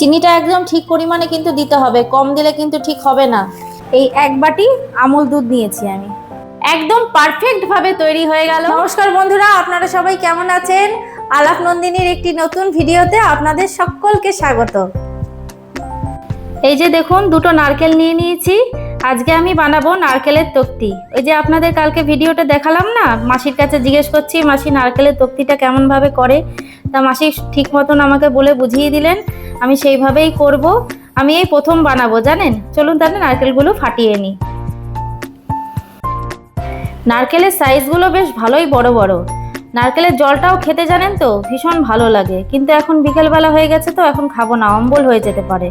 চিনিটা একদম ঠিক পরিমাণে কিন্তু দিতে হবে কম দিলে কিন্তু ঠিক হবে না। এই এক বাটি আমল দুধ নিয়েছি আমি। একদম পারফেক্ট ভাবে তৈরি হয়ে গেল। নমস্কার বন্ধুরা আপনারা সবাই কেমন আছেন? আলাপ নন্দিনীর একটি নতুন ভিডিওতে আপনাদের সকলকে স্বাগত। এই যে দেখুন দুটো নারকেল নিয়ে নিয়েছি। আজকে আমি বানাবো নারকেলের তক্তি। ওই যে আপনাদের কালকে ভিডিওটা দেখালাম না মাসির কাছে জিজ্ঞেস করছি মাসি নারকেলের তক্তিটা কেমন ভাবে করে? তা মাসি ঠিক মতন আমাকে বলে বুঝিয়ে দিলেন। আমি সেইভাবেই করব। আমি এই প্রথম বানাবো, জানেন? চলুন তাহলে নারকেলগুলো ফাটিয়ে নিই। নারকেলের সাইজগুলো বেশ ভালোই বড় বড়। নারকেলের জলটাও খেতে জানেন তো, ভীষণ ভালো লাগে। কিন্তু এখন বিকেলবেলা হয়ে গেছে তো, এখন খাব না, অম্বল হয়ে যেতে পারে।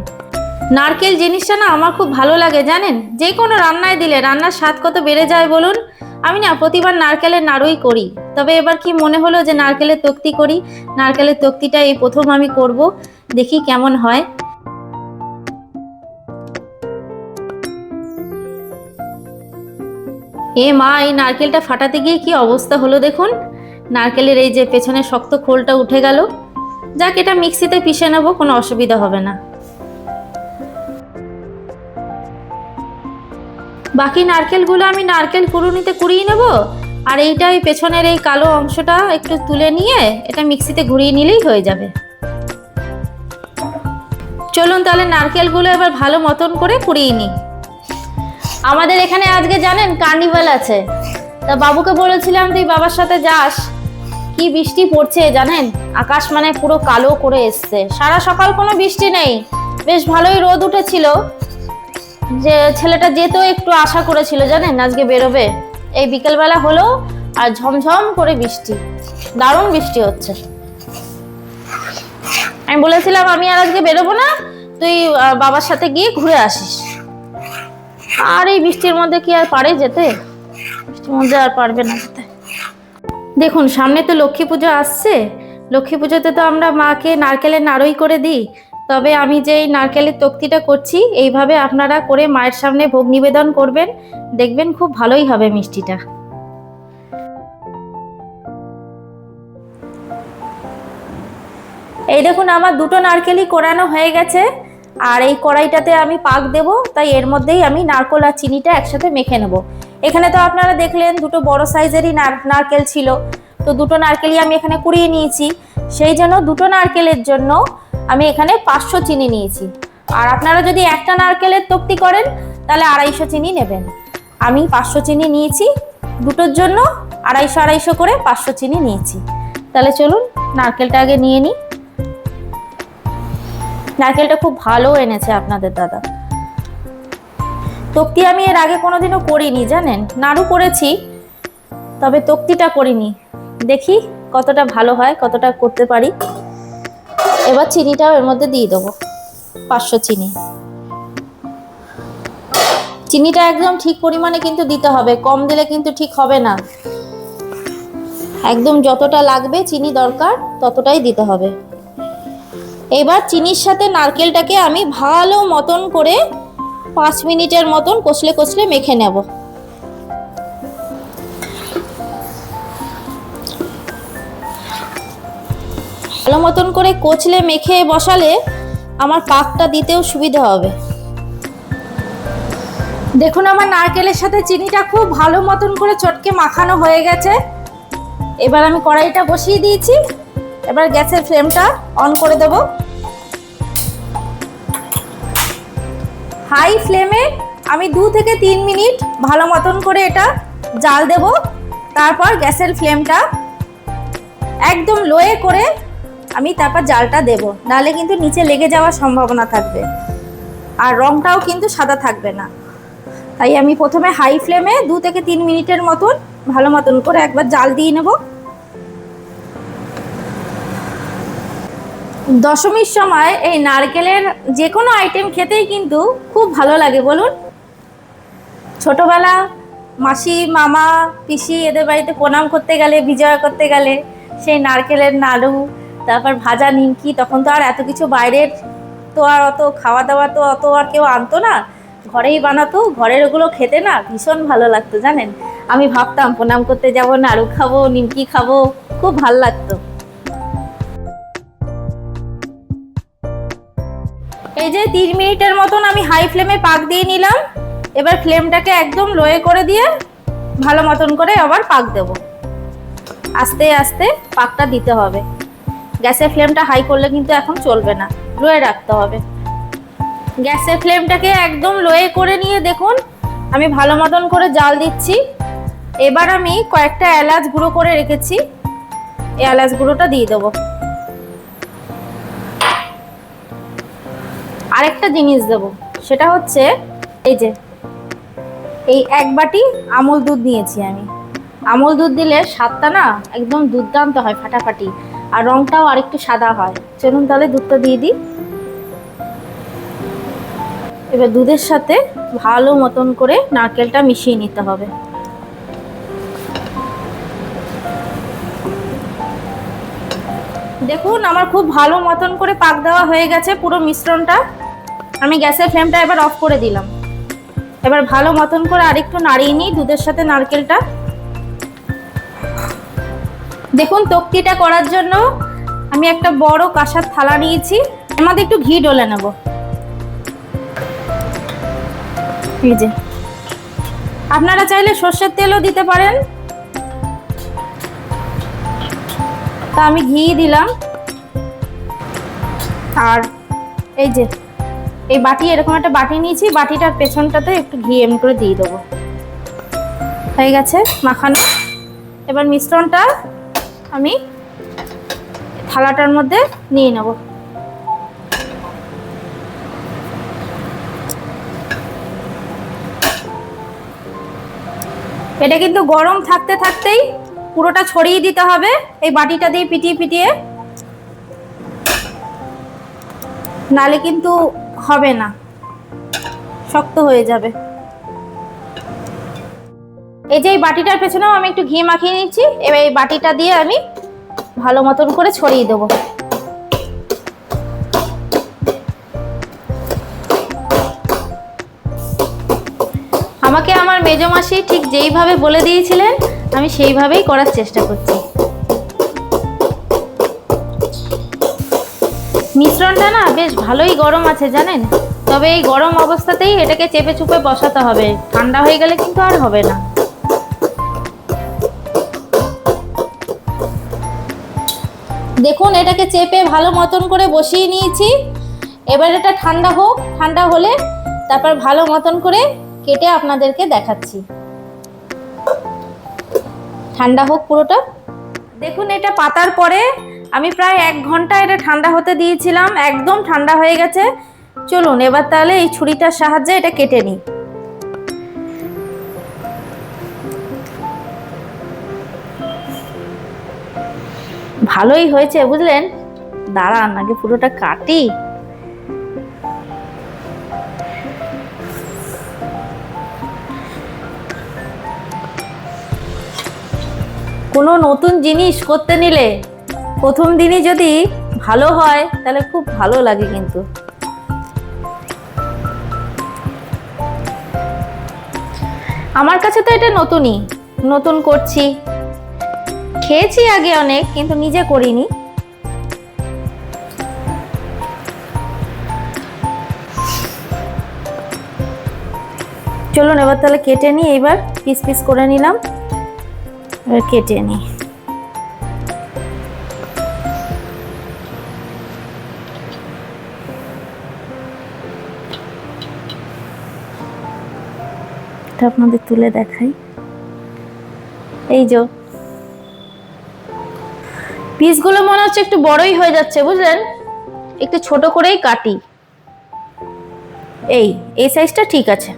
নারকেল জিনিসটা না আমার খুব ভালো লাগে, জানেন? যে কোনো রান্নায় দিলে রান্নার স্বাদ কত বেড়ে যায় বলুন। আমি না প্রতিবার নারকেলের নাড়ুই করি। তবে এবার কি মনে হলো যে নারকেলের তক্তি করি? নারকেলের তক্তিটা এই প্রথম আমি করব। দেখি কেমন হয়। এ মা, এই নারকেলটা ফাটাতে গিয়ে কি অবস্থা হলো দেখুন। নারকেলের এই যে পেছনে শক্ত খোলটা উঠে গেল। যাক, এটা মিক্সিতে পিষে নেব, কোনো অসুবিধা হবে না। বাকি নারকেলগুলো আমি নারকেল কুড়ুনিতে কুড়িয়ে নেব। আর এইটা এই পেছনের এই কালো অংশটা একটু তুলে নিয়ে এটা মিক্সিতে ঘুরিয়ে নিলেই হয়ে যাবে। চলুন তাহলে নারকেলগুলো এবার ভালো মতন করে কুড়িয়ে নিই। আমাদের এখানে আজকে জানেন কার্নিভাল আছে। তা বাবুকে বলেছিলাম তুই বাবার সাথে যাস। কি বৃষ্টি পড়ছে জানেন? আকাশ মানে পুরো কালো করে এসছে। সারা সকাল কোনো বৃষ্টি নেই। বেশ ভালোই রোদ উঠেছিল। যে ছেলেটা যেতেও একটু আশা করেছিল জানেন আজকে বেরোবে। এই বিকেলবেলা হলো আর ঝমঝম করে বৃষ্টি। দারুণ বৃষ্টি হচ্ছে। আমি বলেছিলাম, আমি আর আজকে বেরোবো না, তুই বাবার সাথে গিয়ে ঘুরে আসিস। আর এই বৃষ্টির মধ্যে কি আর পারে যেতে? বৃষ্টির মধ্যে আর পারবে না যেতে। দেখুন, সামনে তো লক্ষ্মী পুজো আসছে। লক্ষ্মী পুজোতে তো আমরা মাকে নারকেলের নাড়ই করে দিই। তবে আমি যে এই নারকেলের তক্তিটা করছি, এইভাবে আপনারা করে মায়ের সামনে ভোগ নিবেদন করবেন। দেখবেন খুব ভালোই হবে মিষ্টিটা। এই দেখুন, আমার দুটো নারকেলই কোরানো হয়ে গেছে। আর এই কড়াইটাতে আমি পাক দেব, তাই এর মধ্যেই আমি নারকেল আর চিনিটা একসাথে মেখে নেব। এখানে তো আপনারা দেখলেন, দুটো বড় সাইজেরই নার- নারকেল ছিল। তো দুটো নারকেলই আমি এখানে কুড়িয়ে নিয়েছি। সেই জন্য দুটো নারকেলের জন্য আমি এখানে পাঁচশো চিনি নিয়েছি। আর আপনারা যদি একটা নারকেলের তক্তি করেন, তাহলে আড়াইশো চিনি নেবেন। আমি পাঁচশো চিনি নিয়েছি, দুটোর জন্য আড়াইশো আড়াইশো করে পাঁচশো চিনি নিয়েছি। তাহলে চলুন, নারকেলটা আগে নিয়ে নিই। নারকেলটা খুব ভালো এনেছে আপনাদের দাদা। তক্তি আমি এর আগে কোনোদিনও করিনি, জানেন? নাড়ু করেছি, তবে তক্তিটা করিনি। দেখি কতটা ভালো হয়, কতটা করতে পারি। এবার চিনিটাও এর মধ্যে দিয়ে দেবো, পাঁচশো চিনি। চিনিটা একদম ঠিক পরিমাণে কিন্তু দিতে হবে, কম দিলে কিন্তু ঠিক হবে না। একদম যতটা লাগবে চিনি দরকার, ততটাই দিতে হবে। এবার চিনির সাথে নারকেলটাকে আমি ভালো মতন করে পাঁচ মিনিটের মতন কষলে কষলে মেখে নেব। ভালো মতন করে কচলে, মেখে, বসালে আমার পাকটা দিতেও সুবিধা হবে। দেখুন আমার নারকেলের সাথে চিনিটা খুব ভালো মতন করে চটকে মাখানো হয়ে গেছে। এবার আমি কড়াইটা বসিয়ে দিয়েছি। এবার গ্যাসের ফ্লেমটা অন করে দেব। হাই ফ্লেমে আমি দু থেকে তিন মিনিট ভালো মতন করে এটা জাল দেব। তারপর গ্যাসের ফ্লেমটা একদম লোয়ে করে আমি তারপর জালটা দেব। নাহলে কিন্তু নিচে লেগে যাওয়ার সম্ভাবনা থাকবে। আর রংটাও কিন্তু সাদা থাকবে না। তাই আমি প্রথমে হাই ফ্লেমে দু থেকে তিন মিনিটের মতন, ভালো মতন করে একবার জাল দিয়ে নেব। দশমীর সময় এই নারকেলের যে কোনো আইটেম খেতেই কিন্তু খুব ভালো লাগে, বলুন। ছোটবেলা মাসি, মামা, পিসি এদের বাড়িতে প্রণাম করতে গেলে, বিজয়া করতে গেলে সেই নারকেলের নাড়ু তারপর ভাজা নিমকি, তখন তো আর এত কিছু বাইরের তো আর অত খাওয়া দাওয়া তো অত আর কেউ আনতো না। ঘরেই বানাতো, ঘরের ওগুলো খেতে না ভীষণ ভালো লাগতো, জানেন? আমি ভাবতাম, প্রণাম করতে যাব, নাড়ু খাব, নিমকি খাব, খুব ভালো লাগতো। এই যে তিন মিনিটের মতন আমি হাই ফ্লেমে পাক দিয়ে নিলাম। এবার ফ্লেমটাকে একদম লোয়ে করে দিয়ে ভালো মতন করে আবার পাক দেব। আস্তে আস্তে পাকটা দিতে হবে। গ্যাসের ফ্লেমটা হাই করলে কিন্তু এখন চলবে না। লোয়ে রাখতে হবে। গ্যাসের ফ্লেমটাকে একদম লোয়ে করে নিয়ে দেখুন, আমি ভালো মতন করে জাল দিচ্ছি। এবার আমি কয়েকটা এলাচ গুঁড়ো করে রেখেছি। এই এলাচ গুঁড়োটা দিয়ে দেবো। আরেকটা জিনিস দেবো, সেটা হচ্ছে এই যে, এই এক বাটি আমল দুধ নিয়েছি আমি। আমল দুধ দিলে স্বাদটা না একদম দুর্দান্ত হয় ফাটাফাটি। আর রংটাও আরেকটু সাদা হয়। চলুন তাহলে দুধটা দিয়ে দিই। এবার দুধের সাথে ভালো মতন করে নারকেলটা মিশিয়ে নিতে হবে। দেখুন, আমার খুব ভালো মতন করে পাক দেওয়া হয়ে গেছে পুরো মিশ্রণটা। আমি গ্যাসের ফ্লেমটা এবার অফ করে দিলাম। এবার ভালো মতন করে আরেকটু নাড়িয়ে নিই দুধের সাথে নারকেলটা। দেখুন তক্তিটা করার জন্য আমি একটা বড় কাঁসার থালা নিয়েছি। আমাদের একটু ঘি ডলে নেব। এই যে। আপনারা চাইলে সর্ষের তেলও দিতে পারেন। তা আমি ঘি দিলাম। আর এই যে, এই বাটি, এরকম একটা বাটি নিয়েছি। বাটিটার পেছনটাতে একটু ঘি এমনি করে দিয়ে দেবো। হয়ে গেছে মাখানো। এবার মিশ্রণটা আমি থালাটার মধ্যে নিয়ে নেব। এটা কিন্তু গরম থাকতে থাকতেই পুরোটা ছড়িয়ে দিতে হবে, এই বাটিটা দিয়ে পিটিয়ে পিটিয়ে। নালে কিন্তু হবে না, শক্ত হয়ে যাবে। এই যে এই বাটিটার পেছনেও আমি একটু ঘি মাখিয়ে নিচ্ছি। এবার এই বাটিটা দিয়ে আমি ভালো মতন করে ছড়িয়ে দেবো। আমাকে আমার মেজমাসি ঠিক যেইভাবে বলে দিয়েছিলেন, আমি সেইভাবেই করার চেষ্টা করছি। মিশ্রণটা না বেশ ভালোই গরম আছে জানেন? তবে এই গরম অবস্থাতেই এটাকে চেপে চুপে বসাতে হবে। ঠান্ডা হয়ে গেলে কিন্তু আর হবে না। দেখুন, এটাকে চেপে ভালো মতন করে বসিয়ে নিয়েছি। এবার এটা ঠান্ডা হোক, ঠান্ডা হলে তারপর ভালো মতন করে কেটে আপনাদেরকে দেখাচ্ছি। ঠান্ডা হোক পুরোটা। দেখুন, এটা পাতার পরে আমি প্রায় এক ঘণ্টা এটা ঠান্ডা হতে দিয়েছিলাম, একদম ঠান্ডা হয়ে গেছে। চলুন, এবার তাহলে এই ছুরিটার সাহায্যে এটা কেটে নিই। ভালোই হয়েছে, বুঝলেন? দাঁড়ান, আগে পুরোটা কাটি। কোনো নতুন জিনিস করতে নিলে প্রথম দিনই যদি ভালো হয়, তাহলে খুব ভালো লাগে কিন্তু। আমার কাছে তো এটা নতুনই। নতুন করছি। খেয়েছি আগে অনেক, কিন্তু নিজে করিনি। চলুন এবার তাহলে কেটে নিই এইবার পিস পিস করে নিলাম। এবার কেটে নিই। আপনাদের তুলে দেখাই। এই যে পিসগুলো মনে হচ্ছে একটু বড়ই হয়ে যাচ্ছে, বুঝলেন? একটু ছোট করেই কাটি। এই এই সাইজটা ঠিক আছে।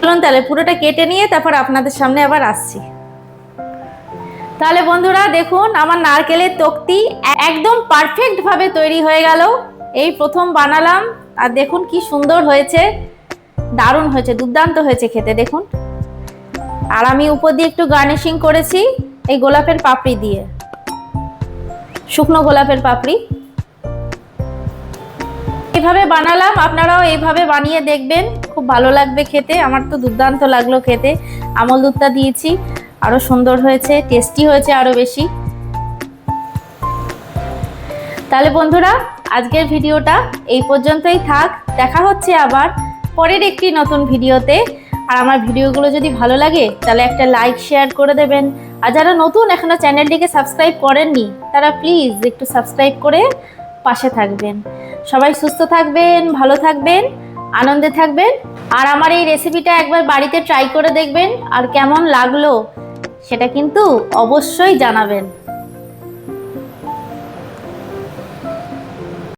চলুন তাহলে পুরোটা কেটে নিয়ে তারপর আপনাদের সামনে আবার আসছি। তাহলে বন্ধুরা, দেখুন, আমার নারকেলের তক্তি একদম পারফেক্ট ভাবে তৈরি হয়ে গেল। এই প্রথম বানালাম, আর দেখুন কি সুন্দর হয়েছে। দারুণ হয়েছে, দুর্দান্ত হয়েছে খেতে, দেখুন। আর আমি উপর দিয়ে একটু গার্নিশিং করেছি। এই গোলাপের পাপড়ি দিয়ে। শুকনো গোলাপের পাপড়ি। এইভাবে বানালাম, আপনারাও এইভাবে বানিয়ে দেখবেন। খুব ভালো লাগবে খেতে, আমার তো দুর্দান্ত লাগল খেতে। আমল দুধটা দিয়েছি, আরও সুন্দর হয়েছে টেস্টি হয়েছে আরও বেশি। তাহলে বন্ধুরা, আজকের ভিডিওটা এই পর্যন্তই থাক, দেখা হচ্ছে আবার পরের একটি নতুন ভিডিওতে। আর আমার ভিডিওগুলো যদি ভালো লাগে, তাহলে একটা লাইক শেয়ার করে দেবেন। আর যারা নতুন এখনও চ্যানেলটিকে সাবস্ক্রাইব করেননি, তারা প্লিজ একটু সাবস্ক্রাইব করে পাশে থাকবেন। সবাই সুস্থ থাকবেন, ভালো থাকবেন, আনন্দে থাকবেন। আর আমার এই রেসিপিটা একবার বাড়িতে ট্রাই করে দেখবেন আর কেমন লাগল সেটা কিন্তু অবশ্যই জানাবেন।